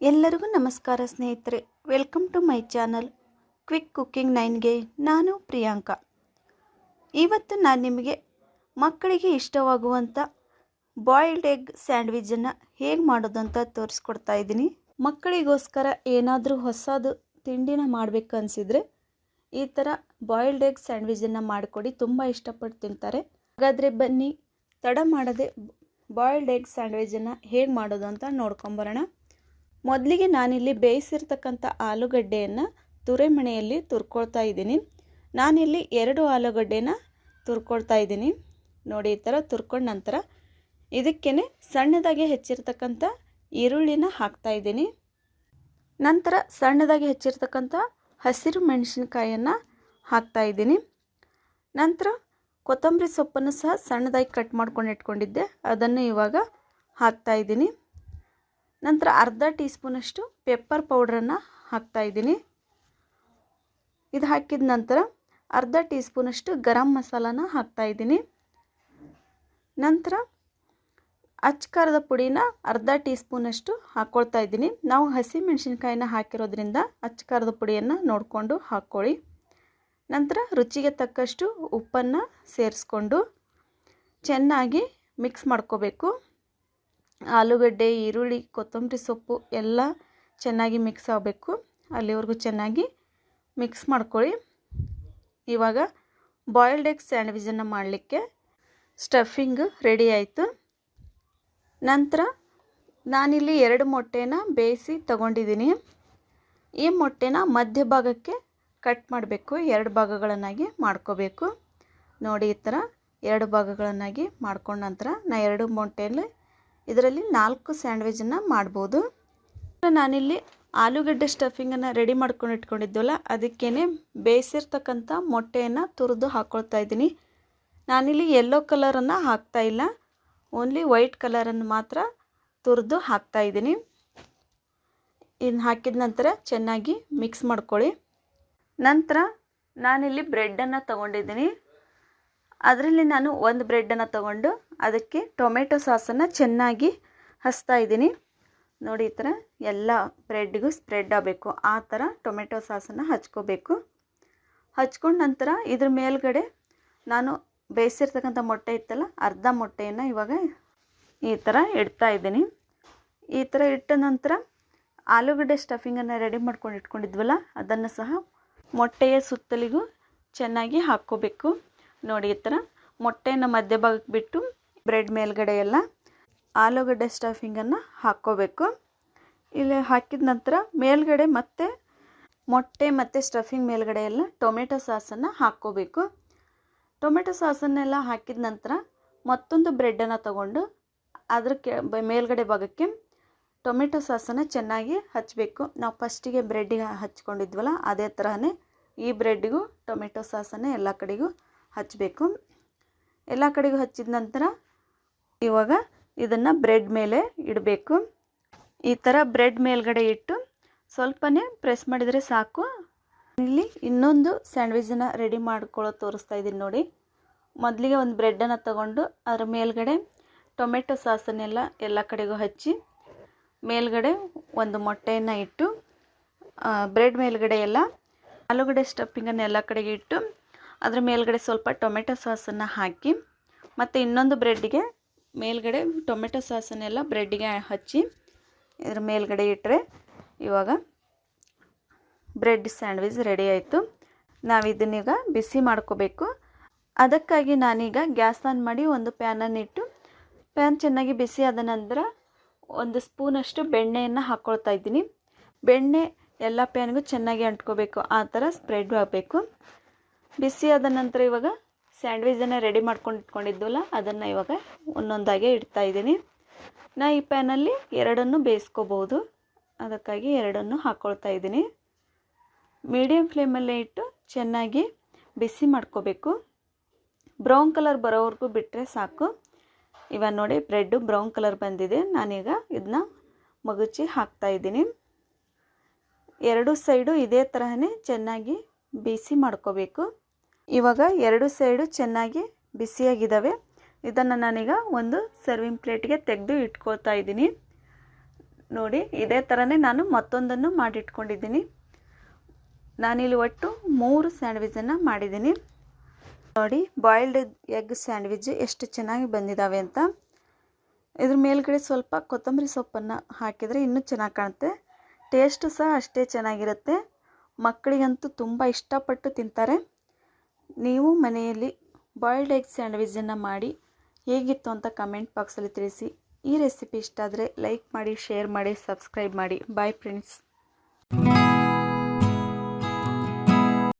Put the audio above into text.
ಎಲ್ಲರಿಗೂ ನಮಸ್ಕಾರ ಸ್ನೇಹಿತರೆ. Welcome to my channel quick cooking ನೈನ್ಗೆ ನಾನು ಪ್ರಿಯಾಂಕಾ. ಇವತ್ತು ನಾನು ನಿಮಗೆ ಮಕ್ಕಳಿಗೆ ಇಷ್ಟವಾಗುವಂಥ ಬಾಯ್ಲ್ಡ್ ಎಗ್ ಸ್ಯಾಂಡ್ವಿಚನ್ನು ಹೇಗೆ ಮಾಡೋದು ಅಂತ ತೋರಿಸ್ಕೊಡ್ತಾ ಇದ್ದೀನಿ. ಮಕ್ಕಳಿಗೋಸ್ಕರ ಏನಾದರೂ ಹೊಸದು ತಿಂಡಿನ ಮಾಡಬೇಕು ಅನಿಸಿದರೆ ಈ ಥರ ಬಾಯ್ಲ್ಡ್ ಎಗ್ ಸ್ಯಾಂಡ್ವಿಚನ್ನು ಮಾಡಿಕೊಡಿ, ತುಂಬ ಇಷ್ಟಪಟ್ಟು ತಿಂತಾರೆ. ಹಾಗಾದರೆ ಬನ್ನಿ, ತಡ ಮಾಡದೆ ಬಾಯ್ಲ್ಡ್ ಎಗ್ ಸ್ಯಾಂಡ್ವಿಚನ್ನು ಹೇಗೆ ಮಾಡೋದು ಅಂತ ನೋಡ್ಕೊಂಬರೋಣ. ಮೊದಲಿಗೆ ನಾನಿಲ್ಲಿ ಬೇಯಿಸಿರ್ತಕ್ಕಂಥ ಆಲೂಗಡ್ಡೆಯನ್ನು ತುರೆಮಣೆಯಲ್ಲಿ ತುರ್ಕೊಳ್ತಾ ಇದ್ದೀನಿ. ನಾನಿಲ್ಲಿ ಎರಡು ಆಲೂಗಡ್ಡೆನ ತುರ್ಕೊಳ್ತಾ ಇದ್ದೀನಿ. ನೋಡಿ, ಈ ಥರ ತುರ್ಕೊಂಡ ನಂತರ ಇದಕ್ಕೇ ಸಣ್ಣದಾಗಿ ಹೆಚ್ಚಿರ್ತಕ್ಕಂಥ ಈರುಳ್ಳಿನ ಹಾಕ್ತಾ ಇದ್ದೀನಿ. ನಂತರ ಸಣ್ಣದಾಗಿ ಹೆಚ್ಚಿರ್ತಕ್ಕಂಥ ಹಸಿರು ಮೆಣಸಿನ್ಕಾಯನ್ನು ಹಾಕ್ತಾ ಇದ್ದೀನಿ. ನಂತರ ಕೊತ್ತಂಬರಿ ಸೊಪ್ಪನ್ನು ಸಹ ಸಣ್ಣದಾಗಿ ಕಟ್ ಮಾಡ್ಕೊಂಡು ಇಟ್ಕೊಂಡಿದ್ದೆ. ಅದನ್ನು ಇವಾಗ ಹಾಕ್ತಾ ಇದ್ದೀನಿ. ನಂತರ ಅರ್ಧ ಟೀ ಸ್ಪೂನಷ್ಟು ಪೆಪ್ಪರ್ ಪೌಡ್ರನ್ನು ಹಾಕ್ತಾಯಿದ್ದೀನಿ ಇದು ಹಾಕಿದ ನಂತರ ಅರ್ಧ ಟೀ ಸ್ಪೂನಷ್ಟು ಗರಂ ಮಸಾಲಾನ ಹಾಕ್ತಾಯಿದ್ದೀನಿ ನಂತರ ಅಚ್ಕಾರದ ಪುಡಿನ ಅರ್ಧ ಟೀ ಸ್ಪೂನಷ್ಟು ಹಾಕ್ಕೊಳ್ತಾ ಇದ್ದೀನಿ. ನಾವು ಹಸಿ ಮೆಣಸಿನ್ಕಾಯಿನ ಹಾಕಿರೋದ್ರಿಂದ ಅಚ್ಕಾರದ ಪುಡಿಯನ್ನು ನೋಡಿಕೊಂಡು ಹಾಕ್ಕೊಳ್ಳಿ. ನಂತರ ರುಚಿಗೆ ತಕ್ಕಷ್ಟು ಉಪ್ಪನ್ನು ಸೇರಿಸ್ಕೊಂಡು ಚೆನ್ನಾಗಿ ಮಿಕ್ಸ್ ಮಾಡ್ಕೋಬೇಕು. ಆಲೂಗಡ್ಡೆ, ಈರುಳ್ಳಿ, ಕೊತ್ತಂಬರಿ ಸೊಪ್ಪು ಎಲ್ಲ ಚೆನ್ನಾಗಿ ಮಿಕ್ಸ್ ಆಗಬೇಕು. ಅಲ್ಲಿವರೆಗೂ ಚೆನ್ನಾಗಿ ಮಿಕ್ಸ್ ಮಾಡ್ಕೊಳ್ಳಿ. ಇವಾಗ ಬಾಯ್ಲ್ಡ್ ಎಗ್ ಸ್ಯಾಂಡ್ವಿಚನ್ನು ಮಾಡಲಿಕ್ಕೆ ಸ್ಟಫಿಂಗ್ ರೆಡಿ ಆಯಿತು. ನಂತರ ನಾನಿಲ್ಲಿ ಎರಡು ಮೊಟ್ಟೆನ ಬೇಯಿಸಿ ತಗೊಂಡಿದ್ದೀನಿ. ಈ ಮೊಟ್ಟೆನ ಮಧ್ಯಭಾಗಕ್ಕೆ ಕಟ್ ಮಾಡಬೇಕು. ಎರಡು ಭಾಗಗಳನ್ನಾಗಿ ಮಾಡ್ಕೋಬೇಕು. ನೋಡಿ ಈ ಥರ ಎರಡು ಭಾಗಗಳನ್ನಾಗಿ ಮಾಡ್ಕೊಂಡ ನಂತರ ನಾ ಎರಡು ಮೊಟ್ಟೆಯಲ್ಲಿ ಇದರಲ್ಲಿ ನಾಲ್ಕು ಸ್ಯಾಂಡ್ವಿಚನ್ನು ಮಾಡ್ಬೋದು. ನಾನಿಲ್ಲಿ ಆಲೂಗಡ್ಡೆ ಸ್ಟಫಿಂಗನ್ನು ರೆಡಿ ಮಾಡ್ಕೊಂಡು ಇಟ್ಕೊಂಡಿದ್ವಲ್ಲ ಅದಕ್ಕೇ ಬೇಯಿಸಿರ್ತಕ್ಕಂಥ ಮೊಟ್ಟೆಯನ್ನು ತುರಿದು ಹಾಕ್ಕೊಳ್ತಾ ಇದ್ದೀನಿ. ನಾನಿಲ್ಲಿ ಯೆಲ್ಲೋ ಕಲರನ್ನು ಹಾಕ್ತಾ ಇಲ್ಲ ಓನ್ಲಿ ವೈಟ್ ಕಲರನ್ನು ಮಾತ್ರ ತುರಿದು ಹಾಕ್ತಾ ಇದ್ದೀನಿ. ಇನ್ನು ಹಾಕಿದ ನಂತರ ಚೆನ್ನಾಗಿ ಮಿಕ್ಸ್ ಮಾಡ್ಕೊಳ್ಳಿ. ನಂತರ ನಾನಿಲ್ಲಿ ಬ್ರೆಡ್ಡನ್ನು ತೊಗೊಂಡಿದ್ದೀನಿ. ಅದರಲ್ಲಿ ನಾನು ಒಂದು ಬ್ರೆಡ್ಡನ್ನು ತೊಗೊಂಡು ಅದಕ್ಕೆ ಟೊಮೆಟೊ ಸಾಸನ್ನು ಚೆನ್ನಾಗಿ ಹಚ್ತಾ ಇದ್ದೀನಿ. ನೋಡಿ ಈ ಥರ ಎಲ್ಲ ಬ್ರೆಡ್ಡಿಗೂ ಸ್ಪ್ರೆಡ್ ಆಗಬೇಕು. ಆ ಥರ ಟೊಮೆಟೊ ಸಾಸನ್ನು ಹಚ್ಕೋಬೇಕು. ಹಚ್ಕೊಂಡ ನಂತರ ಇದ್ರ ಮೇಲ್ಗಡೆ ನಾನು ಬೇಯಿಸಿರ್ತಕ್ಕಂಥ ಮೊಟ್ಟೆ ಇತ್ತಲ್ಲ, ಅರ್ಧ ಮೊಟ್ಟೆಯನ್ನು ಇವಾಗ ಈ ಥರ ಇಡ್ತಾ ಇದ್ದೀನಿ. ಈ ಥರ ಇಟ್ಟ ನಂತರ ಆಲೂಗಡ್ಡೆ ಸ್ಟಫಿಂಗನ್ನು ರೆಡಿ ಮಾಡ್ಕೊಂಡು ಇಟ್ಕೊಂಡಿದ್ವಲ್ಲ, ಅದನ್ನು ಸಹ ಮೊಟ್ಟೆಯ ಸುತ್ತಲಿಗೂ ಚೆನ್ನಾಗಿ ಹಾಕ್ಕೋಬೇಕು. ನೋಡಿ ಈ ಥರ ಮೊಟ್ಟೆಯನ್ನು ಮಧ್ಯಭಾಗಕ್ಕೆ ಬಿಟ್ಟು ಬ್ರೆಡ್ ಮೇಲ್ಗಡೆ ಎಲ್ಲ ಆಲೂಗಡ್ಡೆ ಸ್ಟಫಿಂಗನ್ನು ಹಾಕ್ಕೋಬೇಕು. ಇಲ್ಲಿ ಹಾಕಿದ ನಂತರ ಮೇಲ್ಗಡೆ ಮತ್ತೆ ಮೊಟ್ಟೆ ಮತ್ತು ಸ್ಟಫಿಂಗ್ ಮೇಲ್ಗಡೆ ಎಲ್ಲ ಟೊಮೆಟೊ ಸಾಸನ್ನು ಹಾಕ್ಕೋಬೇಕು. ಟೊಮೆಟೊ ಸಾಸನ್ನೆಲ್ಲ ಹಾಕಿದ ನಂತರ ಮತ್ತೊಂದು ಬ್ರೆಡ್ಡನ್ನು ತಗೊಂಡು ಅದ್ರ ಕೆ ಮೇಲ್ಗಡೆ ಭಾಗಕ್ಕೆ ಟೊಮೆಟೊ ಸಾಸನ್ನು ಚೆನ್ನಾಗಿ ಹಚ್ಚಬೇಕು ನಾವು ಫಸ್ಟಿಗೆ ಬ್ರೆಡ್ಡಿಗೆ ಹಚ್ಕೊಂಡಿದ್ವಲ್ಲ ಅದೇ ಥರನೇ ಈ ಬ್ರೆಡ್ಡಿಗೂ ಟೊಮೆಟೊ ಸಾಸನ್ನೇ ಎಲ್ಲ ಕಡೆಗೂ ಹಚ್ಚಬೇಕು ಎಲ್ಲ ಕಡೆಗೂ ಹಚ್ಚಿದ ನಂತರ ಇವಾಗ ಇದನ್ನು ಬ್ರೆಡ್ ಮೇಲೆ ಇಡಬೇಕು. ಈ ಥರ ಬ್ರೆಡ್ ಮೇಲ್ಗಡೆ ಇಟ್ಟು ಸ್ವಲ್ಪನೇ ಪ್ರೆಸ್ ಮಾಡಿದರೆ ಸಾಕು. ಇಲ್ಲಿ ಇನ್ನೊಂದು ಸ್ಯಾಂಡ್ವಿಚನ್ನು ರೆಡಿ ಮಾಡ್ಕೊಳ್ಳೋ ತೋರಿಸ್ತಾ ಇದ್ದೀನಿ ನೋಡಿ. ಮೊದಲಿಗೆ ಒಂದು ಬ್ರೆಡ್ಡನ್ನು ತಗೊಂಡು ಅದರ ಮೇಲ್ಗಡೆ ಟೊಮೆಟೊ ಸಾಸನ್ನೆಲ್ಲ ಎಲ್ಲ ಕಡೆಗೂ ಹಚ್ಚಿ ಮೇಲ್ಗಡೆ ಒಂದು ಮೊಟ್ಟೆಯನ್ನು ಇಟ್ಟು ಬ್ರೆಡ್ ಮೇಲ್ಗಡೆ ಎಲ್ಲ ಆಲೂಗಡ್ಡೆ ಸ್ಟಫಿಂಗನ್ನು ಎಲ್ಲ ಕಡೆಗೆ ಇಟ್ಟು ಅದ್ರ ಮೇಲ್ಗಡೆ ಸ್ವಲ್ಪ ಟೊಮೆಟೊ ಸಾಸನ್ನು ಹಾಕಿ, ಮತ್ತು ಇನ್ನೊಂದು ಬ್ರೆಡ್ಗೆ ಮೇಲ್ಗಡೆ ಟೊಮೆಟೊ ಸಾಸನ್ನೆಲ್ಲ ಬ್ರೆಡ್ಗೆ ಹಚ್ಚಿ ಇದ್ರ ಮೇಲ್ಗಡೆ ಇಟ್ಟರೆ ಇವಾಗ ಬ್ರೆಡ್ ಸ್ಯಾಂಡ್ವಿಚ್ ರೆಡಿ ಆಯಿತು. ನಾವು ಇದನ್ನೀಗ ಬಿಸಿ ಮಾಡ್ಕೋಬೇಕು. ಅದಕ್ಕಾಗಿ ನಾನೀಗ ಗ್ಯಾಸ್ ಆನ್ ಮಾಡಿ ಒಂದು ಪ್ಯಾನನ್ನು ಇಟ್ಟು, ಪ್ಯಾನ್ ಚೆನ್ನಾಗಿ ಬಿಸಿ ಆದ ನಂತರ ಒಂದು ಸ್ಪೂನಷ್ಟು ಬೆಣ್ಣೆಯನ್ನು ಹಾಕ್ಕೊಳ್ತಾ ಇದ್ದೀನಿ. ಬೆಣ್ಣೆ ಎಲ್ಲ ಪ್ಯಾನ್ಗೂ ಚೆನ್ನಾಗಿ ಅಂಟ್ಕೋಬೇಕು. ಆ ಥರ ಸ್ಪ್ರೆಡ್ ಆಗಬೇಕು. ಬಿಸಿ ಆದ ನಂತರ ಇವಾಗ ಸ್ಯಾಂಡ್ವಿಚನ್ನು ರೆಡಿ ಮಾಡ್ಕೊಂಡು ಇಟ್ಕೊಂಡಿದ್ವಲ್ಲ, ಅದನ್ನು ಇವಾಗ ಒಂದೊಂದಾಗೆ ಇಡ್ತಾ ಇದ್ದೀನಿ. ನಾ ಈ ಪ್ಯಾನಲ್ಲಿ ಎರಡನ್ನು ಬೇಯಿಸ್ಕೋಬೋದು ಅದಕ್ಕಾಗಿ ಎರಡನ್ನು ಹಾಕ್ಕೊಳ್ತಾ ಇದ್ದೀನಿ. ಮೀಡಿಯಮ್ ಫ್ಲೇಮಲ್ಲೇ ಇಟ್ಟು ಚೆನ್ನಾಗಿ ಬಿಸಿ ಮಾಡ್ಕೋಬೇಕು. ಬ್ರೌನ್ ಕಲರ್ ಬರೋವರೆಗೂ ಬಿಟ್ಟರೆ ಸಾಕು. ಇವಾಗ ನೋಡಿ ಬ್ರೆಡ್ಡು ಬ್ರೌನ್ ಕಲರ್ ಬಂದಿದೆ. ನಾನೀಗ ಇದನ್ನ ಮಗುಚಿ ಹಾಕ್ತಾ ಇದ್ದೀನಿ. ಎರಡು ಸೈಡು ಇದೇ ತರಹನೇ ಚೆನ್ನಾಗಿ ಬಿಸಿ ಮಾಡ್ಕೋಬೇಕು. ಇವಾಗ ಎರಡು ಸೈಡು ಚೆನ್ನಾಗಿ ಬಿಸಿಯಾಗಿದ್ದಾವೆ. ಇದನ್ನು ನಾನೀಗ ಒಂದು ಸರ್ವಿಂಗ್ ಪ್ಲೇಟ್ಗೆ ತೆಗೆದು ಇಟ್ಕೊಳ್ತಾ ಇದ್ದೀನಿ. ನೋಡಿ, ಇದೇ ಥರನೇ ನಾನು ಮತ್ತೊಂದನ್ನು ಮಾಡಿಟ್ಕೊಂಡಿದ್ದೀನಿ. ನಾನಿಲ್ಲಿ ಒಟ್ಟು ಮೂರು ಸ್ಯಾಂಡ್ವಿಚನ್ನು ಮಾಡಿದ್ದೀನಿ. ನೋಡಿ ಬಾಯ್ಲ್ಡ್ ಎಗ್ ಸ್ಯಾಂಡ್ವಿಚ್ ಎಷ್ಟು ಚೆನ್ನಾಗಿ ಬಂದಿದ್ದಾವೆ ಅಂತ. ಇದ್ರ ಮೇಲ್ಗಡೆ ಸ್ವಲ್ಪ ಕೊತ್ತಂಬರಿ ಸೊಪ್ಪನ್ನು ಹಾಕಿದರೆ ಇನ್ನೂ ಚೆನ್ನಾಗಿ ಕಾಣುತ್ತೆ. ಟೇಸ್ಟು ಸಹ ಅಷ್ಟೇ ಚೆನ್ನಾಗಿರುತ್ತೆ. ಮಕ್ಕಳಿಗಂತೂ ತುಂಬ ಇಷ್ಟಪಟ್ಟು ತಿಂತಾರೆ. ನೀವು ಮನೆಯಲ್ಲಿ ಬಾಯ್ಲ್ಡ್ ಎಗ್ ಸ್ಯಾಂಡ್ವಿಚನ್ನು ಮಾಡಿ ಹೇಗಿತ್ತು ಅಂತ ಕಮೆಂಟ್ ಬಾಕ್ಸಲ್ಲಿ ತಿಳಿಸಿ. ಈ ರೆಸಿಪಿ ಇಷ್ಟ ಆದರೆ ಲೈಕ್ ಮಾಡಿ ಶೇರ್ ಮಾಡಿ ಸಬ್ಸ್ಕ್ರೈಬ್ ಮಾಡಿ. Bye friends